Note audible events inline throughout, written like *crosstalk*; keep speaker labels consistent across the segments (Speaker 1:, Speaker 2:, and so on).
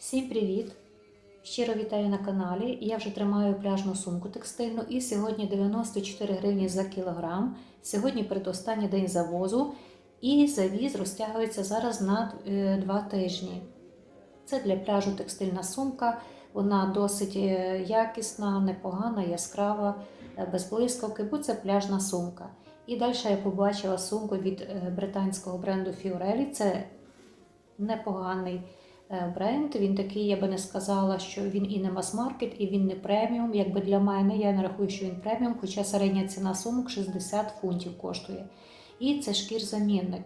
Speaker 1: Всім привіт! Щиро вітаю на каналі. Я вже тримаю пляжну сумку текстильну і сьогодні 94 гривні за кілограм. Сьогодні передостанній день завозу і завіз розтягується зараз на 2 тижні. Це для пляжу текстильна сумка. Вона досить е, якісна, непогана, яскрава, е, без блискавки, бо це пляжна сумка. І далі я побачила сумку від е, британського бренду Fiorelli. Це непоганий е, бренд. Він такий, я би не сказала, що він і не мас-маркет, і він не преміум. Якби для мене, я не рахую, що він преміум, хоча середня ціна сумок 60 фунтів коштує. І це шкір-замінник.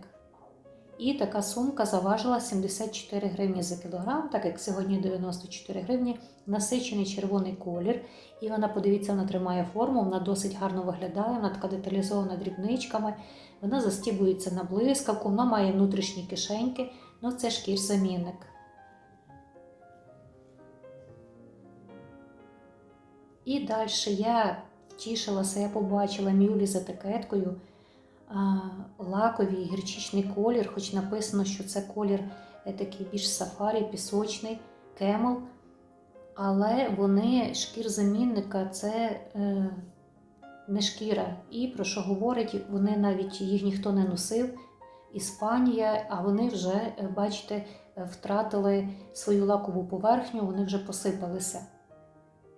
Speaker 1: І така сумка заважила 74 гривні за кілограм, так як сьогодні 94 гривні, насичений червоний колір. І вона, подивіться, вона тримає форму, вона досить гарно виглядає, вона така деталізована дрібничками, вона застібується на блискавку, вона має внутрішні кишеньки, ну це шкір-замінник. І далі я втішилася, я побачила мюлі з етикеткою лаковий гірчичний колір, хоч написано, що це колір е, такий більш сафарі, пісочний, кемел. Але вони шкір замінника це е, не шкіра. І про що говорить, вони навіть їх ніхто не носив. Іспанія, а вони вже, е, бачите, е, втратили свою лакову поверхню, вони вже посипалися.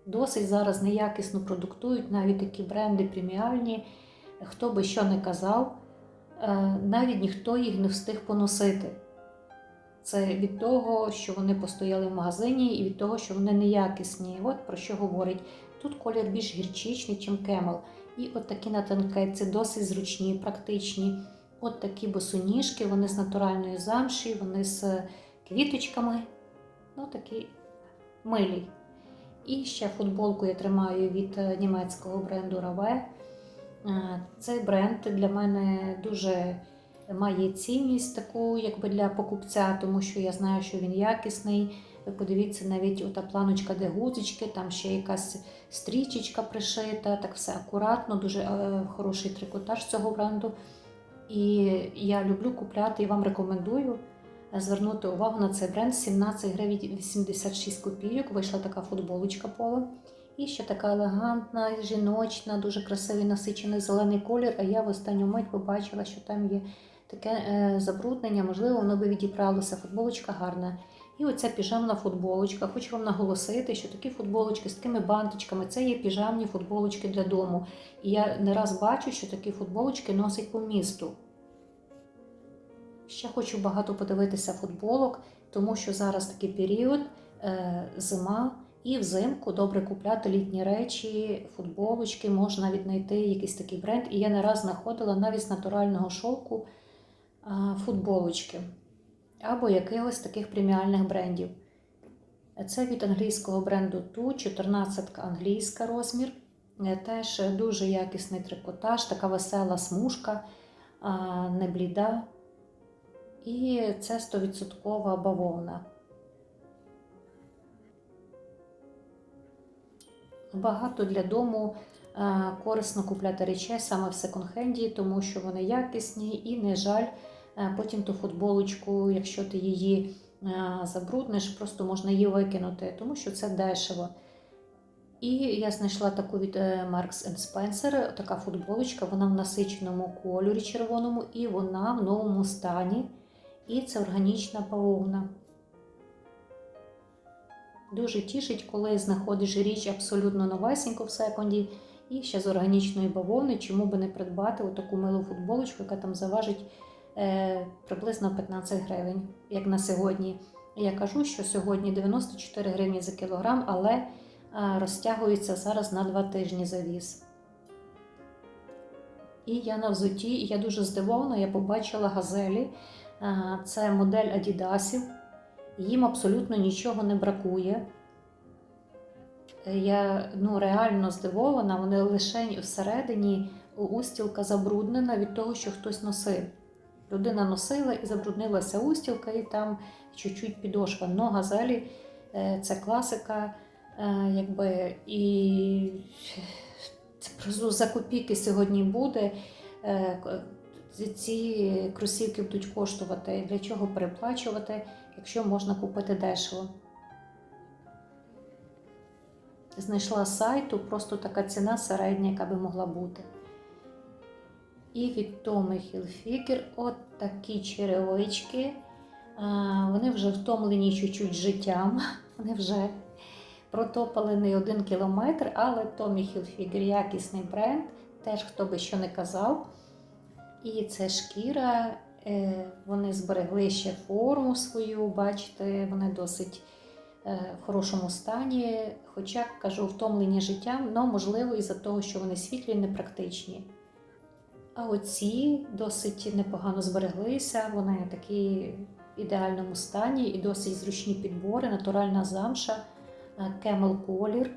Speaker 1: Досить зараз неякісно продуктують навіть такі бренди преміальні хто би що не казав, е, навіть ніхто їх не встиг поносити. Це від того, що вони постояли в магазині, і від того, що вони неякісні. От про що говорить. Тут колір більш гірчичний, ніж кемел. І от такі на танкетці досить зручні, практичні. От такі босоніжки, вони з натуральної замші, вони з квіточками. Ну, такі милі. І ще футболку я тримаю від е, німецького бренду Rave. Е, Цей бренд для мене дуже має цінність таку, якби для покупця, тому що я знаю, що він якісний. Ви подивіться, навіть ота планочка, де гудзички, там ще якась стрічечка пришита, так все акуратно, дуже е, хороший трикотаж цього бренду. І я люблю купляти і вам рекомендую звернути увагу на цей бренд 17 гривень 86 копійок. Вийшла така футболочка поло. І ще така елегантна, жіночна, дуже красивий насичений зелений колір. А я в останню мить побачила, що там є таке е, забруднення, можливо, воно би відібралося. Футболочка гарна. І оця піжамна футболочка. Хочу вам наголосити, що такі футболочки з такими бантичками це є піжамні футболочки для дому. І я не раз бачу, що такі футболочки носять по місту. Ще хочу багато подивитися футболок, тому що зараз такий період, е, зима. І взимку добре купляти літні речі, футболочки, можна навіть знайти якийсь такий бренд. І я не раз знаходила навіть з натурального шовку футболочки або якихось таких преміальних брендів. Це від англійського бренду Ту, 14 англійська розмір. Е, Теж дуже якісний трикотаж, така весела смужка, не бліда. І це 100% бавовна. Багато для дому е, корисно купляти речей саме в секонд-хенді, тому що вони якісні і не жаль. е, Потім ту футболочку, якщо ти її е, забрудниш, просто можна її викинути, тому що це дешево. І я знайшла таку від Marks Spencer, така футболочка, вона в насиченому кольорі червоному, і вона в новому стані. І це органічна бавовна. Дуже тішить, коли знаходиш річ абсолютно новесеньку в секунді і ще з органічної бавовни, чому би не придбати таку милу футболочку, яка там заважить е, приблизно 15 гривень, як на сьогодні. Я кажу, що сьогодні 94 гривні за кілограм, але е, розтягується зараз на 2 тижні завіз. І я на взуті, і я дуже здивована, я побачила газелі. Е, Це модель Адідасів їм абсолютно нічого не бракує. Я ну, реально здивована, вони лише всередині устілка забруднена від того, що хтось носив. Людина носила і забруднилася устілка, і там чуть-чуть підошва. Но газелі е, це класика, е, якби і це просто за копійки сьогодні буде. Ці кросівки будуть коштувати. Для чого переплачувати, якщо можна купити дешево? знайшла сайту, просто така ціна середня, яка би могла бути. І від Tommy Hilfiger от такі черевички. Вони вже втомлені чуть-чуть життям. *laughs* Вони вже протопали не один кілометр, але Tommy Hilfiger якісний бренд, теж хто би що не казав. І це шкіра, е, вони зберегли ще форму свою, бачите, вони досить е, в хорошому стані. Хоча, кажу, втомлені життям, але можливо із-за того, що вони світлі, і непрактичні. А оці досить непогано збереглися, вони такі в ідеальному стані і досить зручні підбори, натуральна замша, кемел колір,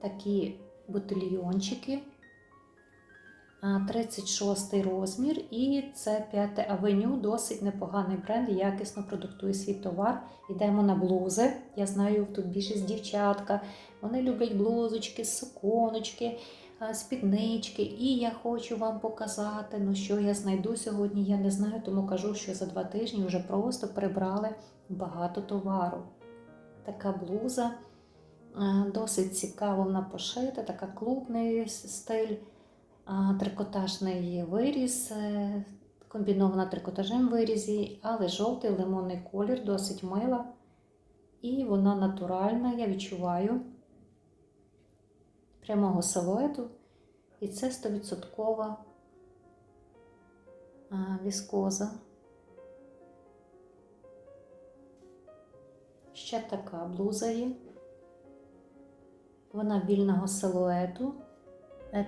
Speaker 1: такі бутильйончики. А, 36 розмір, і це 5 авеню, досить непоганий бренд, якісно продуктує свій товар. Йдемо на блузи. Я знаю, тут більшість дівчатка. Вони люблять блузочки, суконочки, спіднички. І я хочу вам показати, ну що я знайду сьогодні, я не знаю, тому кажу, що за два тижні вже просто прибрали багато товару. Така блуза, досить цікаво вона пошита, така клубний стиль. Трикотажний виріз, е, комбінована трикотажем вирізі, але жовтий лимонний колір, досить мила. І вона натуральна, я відчуваю прямого силуету. І це 100% віскоза. Ще така блуза є. Вона вільного силуету.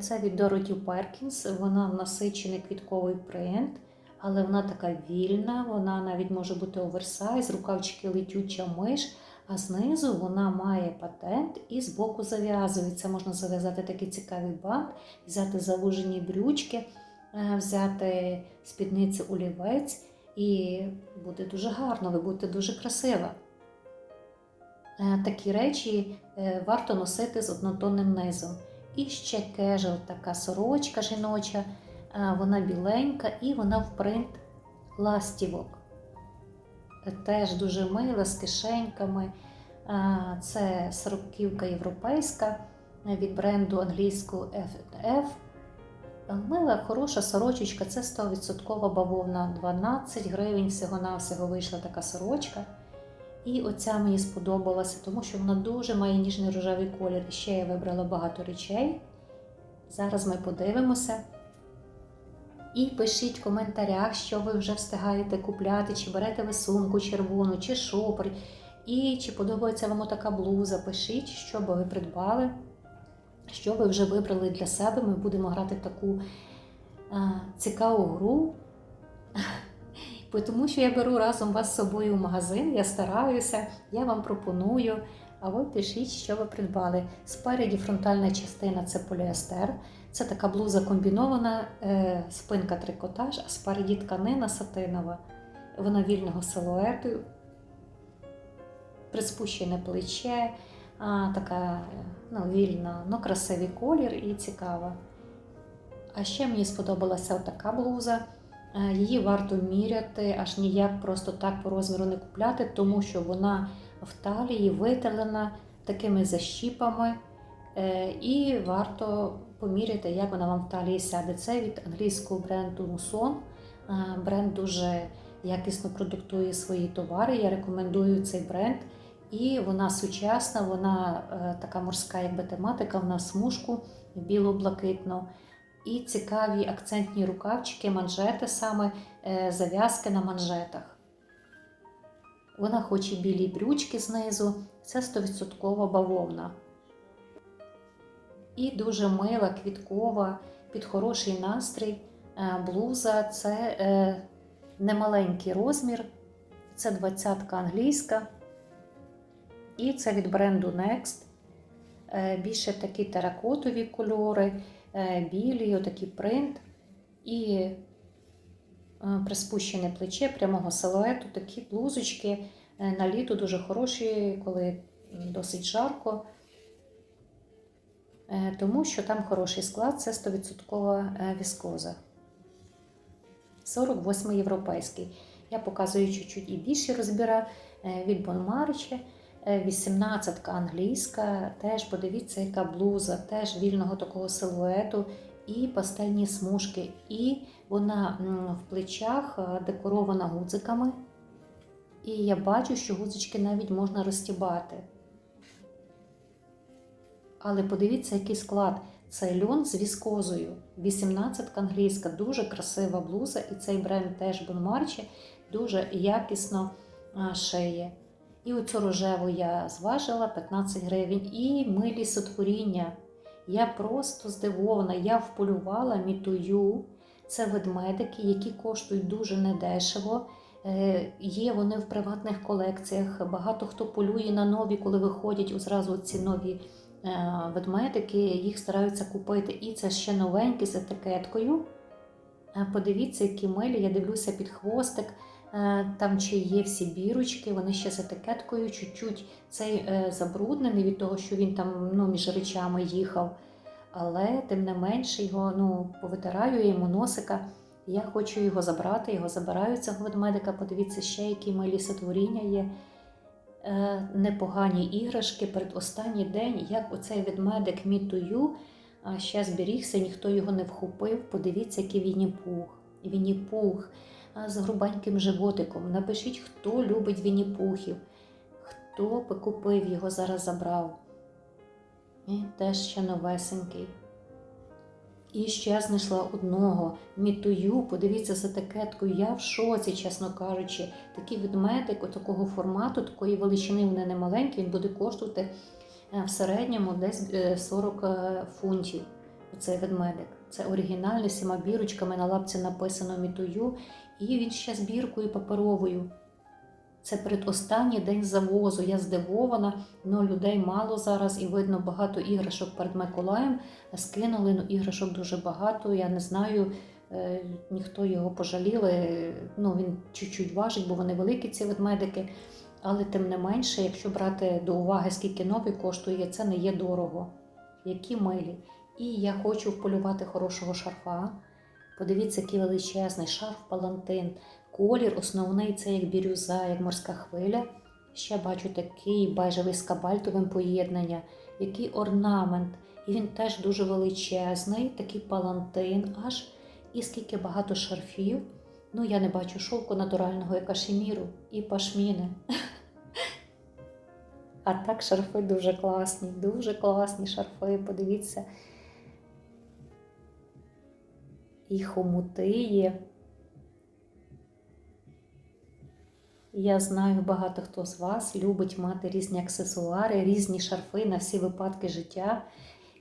Speaker 1: Це від Дороті Перкінс. Вона насичений квітковий принт, але вона така вільна, вона навіть може бути оверсайз, рукавчики летюча миш, а знизу вона має патент і збоку зав'язується. Можна зав'язати такий цікавий бант, взяти завужені брючки, е, взяти спідницю олівець, і буде дуже гарно, ви будете дуже красива. Е, Такі речі е, варто носити з однотонним низом. І ще кежел, така сорочка жіноча, вона біленька і вона в принт ластівок. Теж дуже мила з кишеньками. Це сороківка європейська від бренду англійського F&F. Мила, хороша сорочечка, це 100% бавовна, 12 гривень всього-навсього вийшла така сорочка. І оця мені сподобалася, тому що вона дуже має ніжний рожевий колір. І ще я вибрала багато речей. Зараз ми подивимося. І пишіть в коментарях, що ви вже встигаєте купляти, чи берете ви сумку червону, чи шопер, і чи подобається вам така блуза. Пишіть, що би ви придбали, що ви вже вибрали для себе. Ми будемо грати в таку а, цікаву гру. Тому що я беру разом вас з собою в магазин, я стараюся, я вам пропоную. А ви пишіть, що ви придбали. Спереді фронтальна частина це поліестер. Це така блуза комбінована, е, спинка трикотаж, а спереді тканина сатинова. Вона вільного силуету, приспущене плече, а, така ну, вільна, ну, красивий колір і цікава. А ще мені сподобалася така блуза. Е, Її варто міряти, аж ніяк просто так по розміру не купляти, тому що вона в талії виталена такими защіпами. Е, І варто поміряти, як вона вам в талії сяде. Це від англійського бренду Muson. Е, Бренд дуже якісно продуктує свої товари. Я рекомендую цей бренд. І вона сучасна, вона така морська, якби тематика, вона смужку біло-блакитну і цікаві акцентні рукавчики, манжети, саме е, зав'язки на манжетах. Вона хоче білі брючки знизу, це 100% бавовна. І дуже мила, квіткова, під хороший настрій. Е, Блуза це е, немаленький розмір, це 20-ка англійська. І це від бренду Next. Більше такі теракотові кольори е, білий, отакий принт і е, приспущене плече прямого силуету, такі блузочки е, на літо дуже хороші, коли досить жарко, тому що там хороший склад, це 100% е, віскоза. 48 європейський. Я показую чуть-чуть і більші розбіра від Бонмарче. 18 англійська. Теж подивіться, яка блуза, теж вільного такого силуету, і пастельні смужки. І вона в плечах е, декорована гудзиками. І я бачу, що гудзички навіть можна розтібати. Але подивіться, який склад. Це льон з віскозою. 18 англійська, дуже красива блуза, і цей бренд теж Бонмарчі дуже якісно шиє. І оцю рожеву я зважила 15 гривень. І милі сотворіння. Я просто здивована. Я вполювала мітую. Це ведмедики, які коштують дуже недешево. Е, Є вони в приватних колекціях. Багато хто полює на нові, коли виходять зразу ці нові е, ведмедики, їх стараються купити. І це ще новенькі з етикеткою. Е, Подивіться, які милі, я дивлюся під хвостик. Е, Там чи є всі бірочки, вони ще з етикеткою, чуть-чуть цей е, забруднений від того, що він там ну, між речами їхав. Але тим не менше його ну, повитираю я йому носика. Я хочу його забрати, його забираю цього ведмедика. Подивіться, ще які милі сотворіння є. Е, непогані іграшки. Передостанній день, як оцей ведмедик мітую, ще зберігся, ніхто його не вхопив. Подивіться, який Вінні-Пух. Вінні-Пух з грубеньким животиком. Напишіть, хто любить Вінні-Пухів, хто купив його, зараз забрав. І теж ще новесенький. І ще знайшла одного мітую. Подивіться з етикеткою. Я в шоці, чесно кажучи. Такий ведмедик такого формату, такої величини, вони не маленькі, він буде коштувати е, в середньому десь е, 40 е, фунтів. Оцей ведмедик. Це оригінальний всіма бірочками на лапці написано мітую. І він ще з біркою паперовою. Це передостанній день завозу. Я здивована, але людей мало зараз і видно багато іграшок перед Миколаєм. Скинули ну, іграшок дуже багато. Я не знаю, е, ніхто його пожаліли. Ну, він чуть-чуть важить, бо вони великі, ці ведмедики. Але тим не менше, якщо брати до уваги, скільки новий коштує, це не є дорого. Які милі. І я хочу вполювати хорошого шарфа. Подивіться, який величезний шарф палантин. Колір основний це як бірюза, як морська хвиля. Ще бачу такий бежевий з кабальтовим поєднання, який орнамент. І він теж дуже величезний, такий палантин аж. І скільки багато шарфів. Ну, я не бачу шовку натурального, як кашеміру, і пашміни. *laughs* А так шарфи дуже класні, дуже класні шарфи. Подивіться. І хомути є. Я знаю, багато хто з вас любить мати різні аксесуари, різні шарфи на всі випадки життя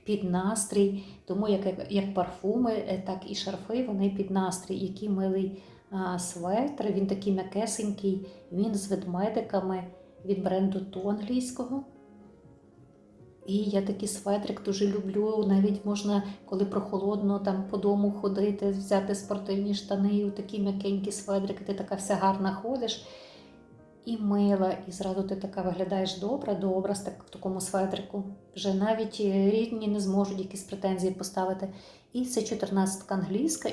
Speaker 1: під настрій. Тому як, як парфуми, е, так і шарфи, вони під настрій. Який милий а, светр, він такий м'якесенький, він з ведмедиками від бренду Ту англійського. І я такий светрик дуже люблю. Навіть можна, коли прохолодно там по дому ходити, взяти спортивні штани, і такі м'якенькі светрики, ти така вся гарна ходиш і мила, і зразу ти така виглядаєш добра, добра в такому светрику. Вже навіть е, рідні не зможуть якісь претензії поставити. І це 14 англійська.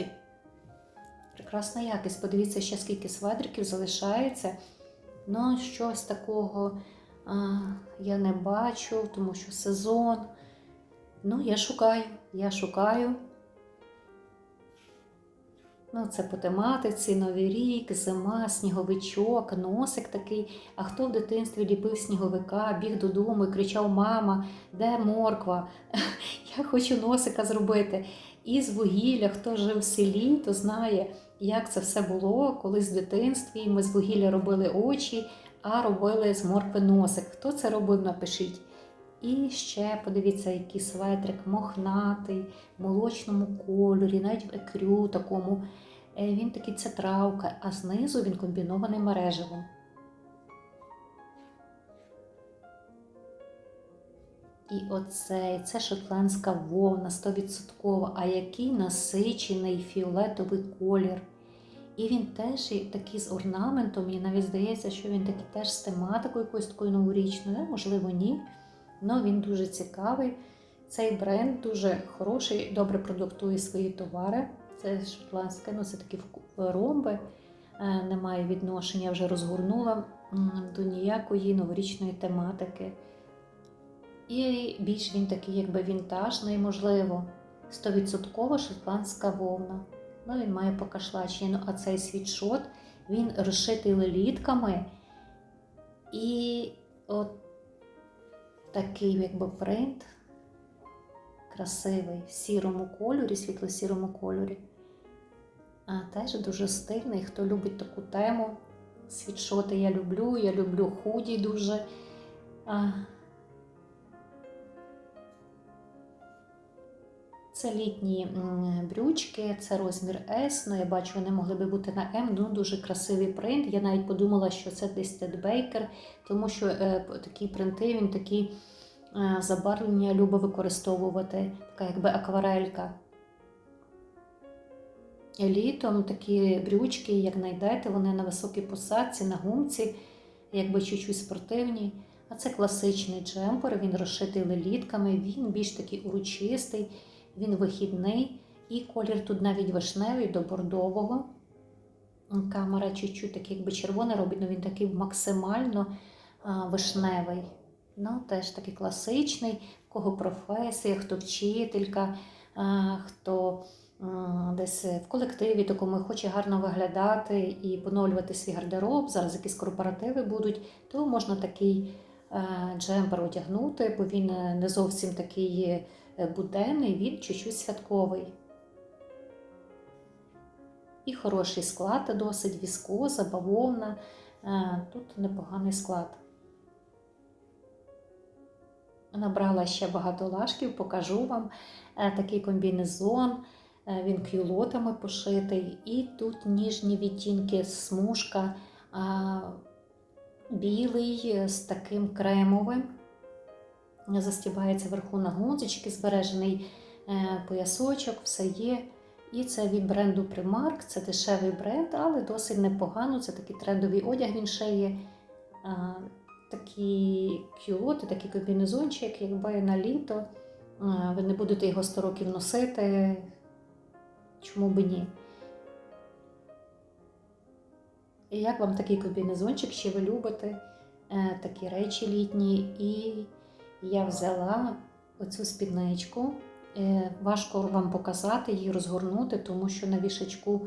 Speaker 1: Прекрасна якість. Подивіться, ще скільки светриків залишається. Ну, щось такого я не бачу, тому що сезон. Ну, я шукаю, я шукаю. Ну, це по тематиці, Новий рік, зима, сніговичок, носик такий. А хто в дитинстві ліпив сніговика, біг додому і кричав: Мама, де морква? *laughs* Я хочу носика зробити. І з вугілля, хто жив в селі, то знає, як це все було колись в дитинстві. Ми з вугілля робили очі, а робили з моркви носик. Хто це робив, напишіть. І ще подивіться, який светрик мохнатий, в молочному кольорі, навіть в екрю такому. Е, Він такий це травка, а знизу він комбінований мережевим. І оцей, це шотландська вовна 100%, а який насичений фіолетовий колір. І він теж є такий з орнаментом, мені навіть здається, що він такий теж з тематикою якоюсь такою новорічною, не? можливо, ні. Але він дуже цікавий. Цей бренд дуже хороший, добре продуктує свої товари. Це шотландське, ну це такі ромби, е, немає відношення, вже розгорнула до ніякої новорічної тематики. І більш він такий, якби вінтажний, можливо, 100% шотландська вовна. Ну, він має покашлачення. А цей світшот, він розшитий лелітками. І от такий, якби принт красивий в сірому кольорі, світло-сірому кольорі. А теж дуже стильний. Хто любить таку тему, світшоти я люблю, я люблю худі дуже. А, Це літні брючки, це розмір S, ну я бачу, вони могли би бути на M, ну дуже красивий принт. Я навіть подумала, що це десь Тед Бейкер, тому що е, такі принти, він такі е, забарвлення любить використовувати, така якби акварелька. Літом такі брючки, як знайдете, вони на високій посадці, на гумці, якби чуть-чуть спортивні. А це класичний джемпер, він розшитий лелітками, він більш такий урочистий, він вихідний. І колір тут навіть вишневий до бордового. Камера чуть-чуть такий, якби червоний робить, але він такий максимально вишневий. Ну, теж такий класичний, в кого професія, хто вчителька, хто десь в колективі такому хоче гарно виглядати і поновлювати свій гардероб. Зараз якісь корпоративи будуть, то можна такий джемпер одягнути, бо він е, не зовсім такий е, буденний, він чуть-чуть святковий. І хороший склад, досить віскоза, бавовна. Е, Тут непоганий склад. Набрала ще багато лашків, покажу вам Е, такий комбінезон. Е, Він кюлотами пошитий, і тут ніжні відтінки, смужка, білий з таким кремовим. Застібається вверху на гудзички, збережений е, поясочок, все є. І це від бренду Primark, це дешевий бренд, але досить непогано. Це такий трендовий одяг, він ще є. Такі кюлоти, такий комбінезончик, якби на літо. Ви не будете його 100 років носити. Чому би ні? Як вам такий комбінезончик, чи ви любите е, такі речі літні? І я взяла оцю спідничку. Е, важко вам показати, її розгорнути, тому що на вішачку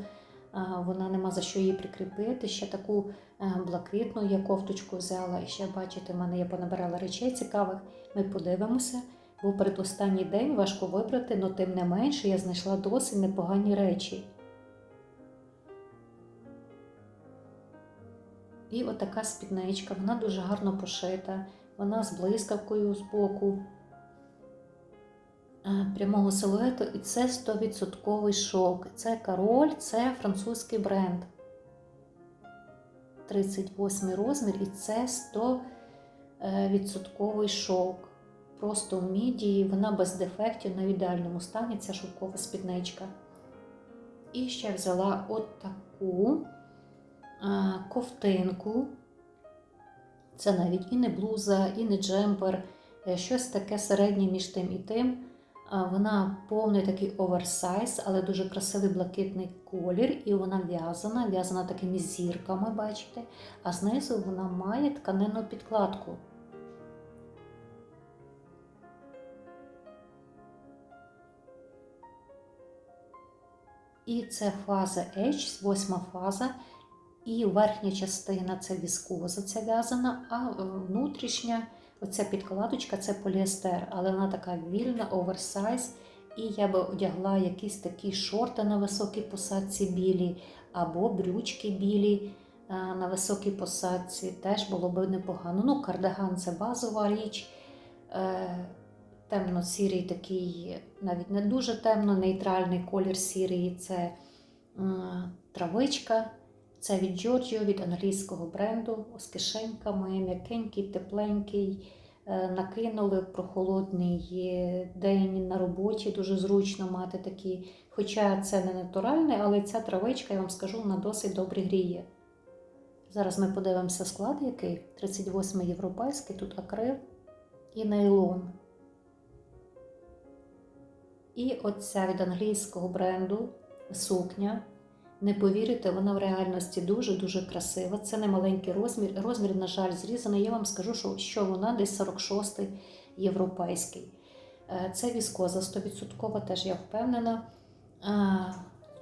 Speaker 1: е, вона нема за що її прикріпити. Ще таку блакитну я кофточку взяла. І ще, бачите, в мене я понабирала речей цікавих. Ми подивимося. Бо передостанній день важко вибрати, але тим не менше я знайшла досить непогані речі. І отака спідничка, вона дуже гарно пошита, вона з блискавкою з боку е, прямого силуету, і це 100% шовк. Це король, це французький бренд. 38 розмір, і це 100% шовк. Просто в мідії, вона без дефектів на ідеальному стані, ця шовкова спідничка. І ще взяла от ковтинку. Це навіть і не блуза, і не джемпер, е, щось таке середнє між тим і тим. Вона повний такий оверсайз, але дуже красивий блакитний колір, і вона в'язана, в'язана такими зірками, бачите, а знизу вона має тканинну підкладку. І це фаза H, восьма фаза. І верхня частина це віскоза, ця в'язана, а е, внутрішня оця підкладочка це поліестер, але вона така вільна, оверсайз. І я би одягла якісь такі шорти на високій посадці білі, або брючки білі е, на високій посадці. Теж було б непогано. Ну, кардиган це базова річ. Е, Темно-сірий такий, навіть не дуже темно, нейтральний колір сірий це травичка. Це від Giorgio, від англійського бренду з кишеньками, м'якенький, тепленький. Е, Накинули в прохолодний е, день на роботі, дуже зручно мати такі. Хоча це не натуральне, але ця травичка, я вам скажу, вона досить добре гріє. Зараз ми подивимося склад, який 38 європейський, тут акрил і нейлон. І оця від англійського бренду сукня. Не повірите, вона в реальності дуже-дуже красива. Це не маленький розмір. Розмір, на жаль, зрізаний. Я вам скажу, що, що вона десь 46-й європейський. Е, Це віскоза 100%, теж я впевнена.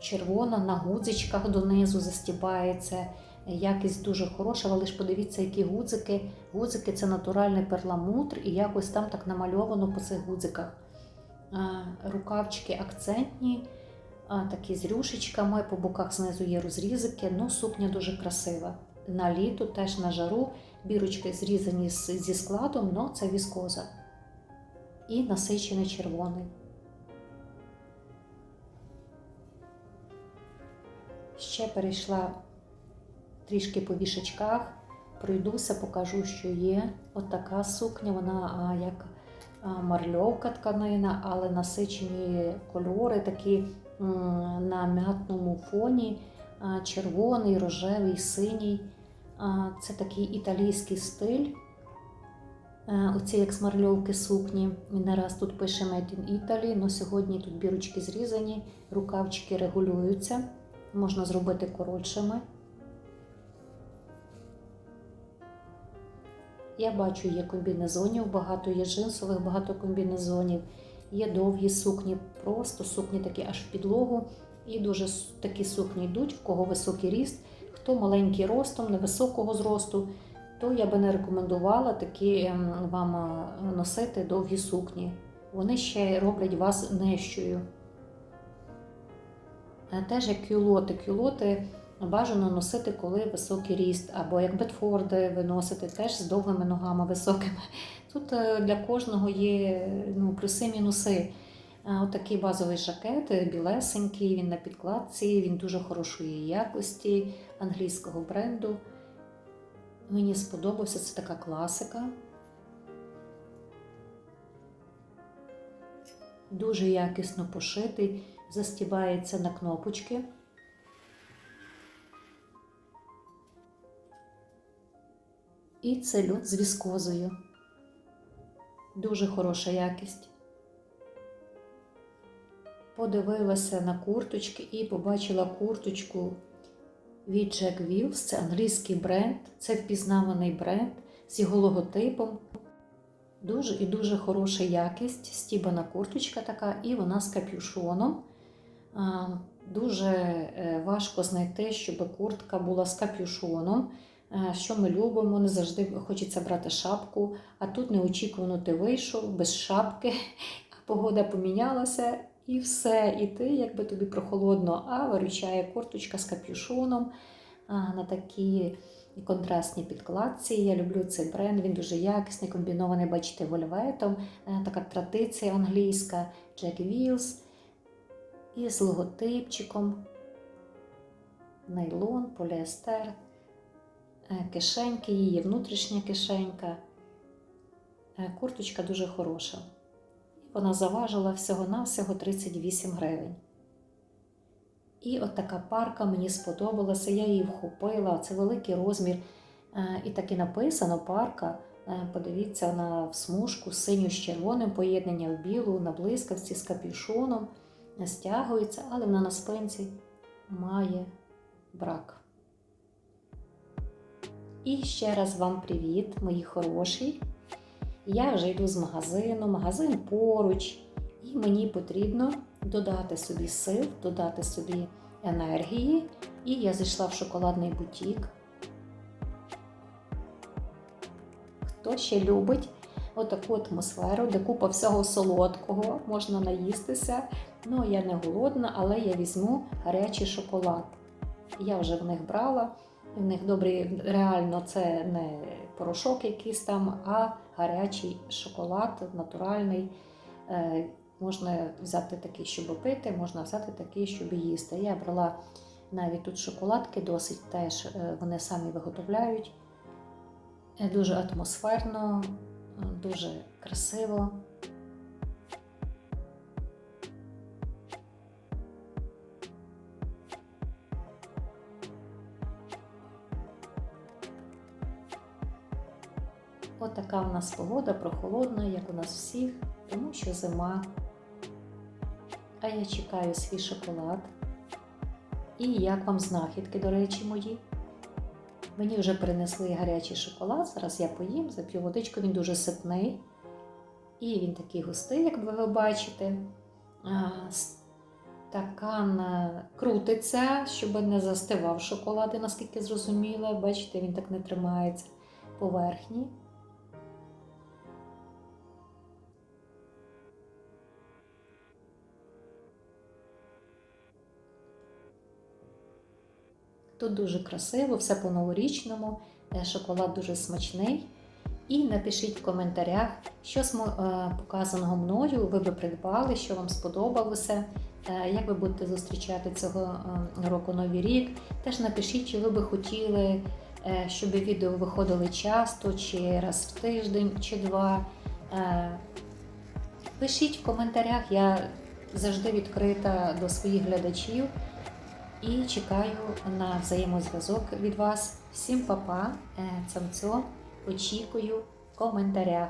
Speaker 1: Червона на гудзичках донизу застібається. Якість дуже хороша, але ж подивіться, які гудзики. Гудзики це натуральний перламутр, і якось там так намальовано по цих гудзиках. Рукавчики акцентні, такі з рюшечками, по боках знизу є розрізики. Ну, сукня дуже красива. На літо, теж на жару. Бірочки зрізані зі складом, але це віскоза. І насичений червоний. Ще перейшла трішки по вішечках, пройдуся, покажу, що є. От сукня, вона як марльовка тканина, але насичені кольори такі на м'ятному фоні, червоний, рожевий, синій. Це такий італійський стиль. Е, Оці як смарльовки сукні. Він не раз тут пише Made in Italy, але сьогодні тут бірочки зрізані, рукавчики регулюються, можна зробити коротшими. Я бачу, є комбінезонів, багато є джинсових, багато комбінезонів, є довгі сукні, просто сукні такі аж в підлогу. І дуже такі сукні йдуть, в кого високий ріст, хто маленький ростом, невисокого зросту, то я би не рекомендувала такі ем, вам е, носити довгі сукні. Вони ще роблять вас нижчою. Е, Теж як кюлоти. Кюлоти бажано носити, коли високий ріст, або як бетфорди ви носите, теж з довгими ногами високими. Тут е, для кожного є ну, плюси-мінуси. Отакий базовий жакет, білесенький, він на підкладці, він дуже хорошої якості англійського бренду. Мені сподобався, це така класика. Дуже якісно пошитий, застібається на кнопочки. І це льот з віскозою. Дуже хороша якість. Подивилася на курточки і побачила курточку від Jack Wills. Це англійський бренд, це впізнаваний бренд з його логотипом. Дуже і дуже хороша якість, стібана курточка така, і вона з капюшоном. Дуже е, важко знайти, щоб куртка була з капюшоном. Е, Що ми любимо, не завжди хочеться брати шапку, а тут неочікувано ти вийшов без шапки, *laughs* погода помінялася, і все. І ти, якби тобі прохолодно, а виручає курточка з капюшоном на такі контрастні підкладці. Я люблю цей бренд, він дуже якісний, комбінований, бачите, вольветом. Е, Така традиція англійська, Jack Wills. І з логотипчиком, нейлон, поліестер, кишеньки, її внутрішня кишенька. Е, Курточка дуже хороша. Вона заважила всього-навсього 38 гривень. І от така парка мені сподобалася, я її вхопила, це великий розмір. Е, І так і написано парка. Е, Подивіться, вона в смужку синю з червоним, поєднання в білу, на блискавці з капюшоном, е, стягується, але вона на спинці має брак. І ще раз вам привіт, мої хороші. Я вже йду з магазину, магазин поруч, і мені потрібно додати собі сил, додати собі енергії. І я зайшла в шоколадний бутік. Хто ще любить отаку атмосферу, де купа всього солодкого, можна наїстися. Ну, я не голодна, але я візьму гарячий шоколад. Я вже в них брала. В них добрий, реально, це не порошок якийсь там, а гарячий шоколад, натуральний. Е, можна взяти такий, щоб пити, можна взяти такий, щоб їсти. Я брала навіть тут шоколадки, досить теж е, вони самі виготовляють. Е, Дуже атмосферно, дуже красиво. Така в нас погода прохолодна, як у нас всіх, тому що зима. А я чекаю свій шоколад. І як вам знахідки, до речі, мої. Мені вже принесли гарячий шоколад. Зараз я поїм, зап'ю водичку, він дуже ситний. І він такий густий, як ви бачите. Стакан крутиться, щоб не застивав шоколад, наскільки зрозуміла. Бачите, він так не тримається поверхні. Тут дуже красиво, все по-новорічному, е, шоколад дуже смачний. І напишіть в коментарях, що з е, показаного мною ви би придбали, що вам сподобалося, е, як ви будете зустрічати цього року Новий рік. Теж напишіть, чи ви би хотіли, щоб відео виходили часто, чи раз в тиждень, чи два. Пишіть в коментарях, я завжди відкрита до своїх глядачів і чекаю на взаємозв'язок від вас. Всім па-па, е, очікую в коментарях.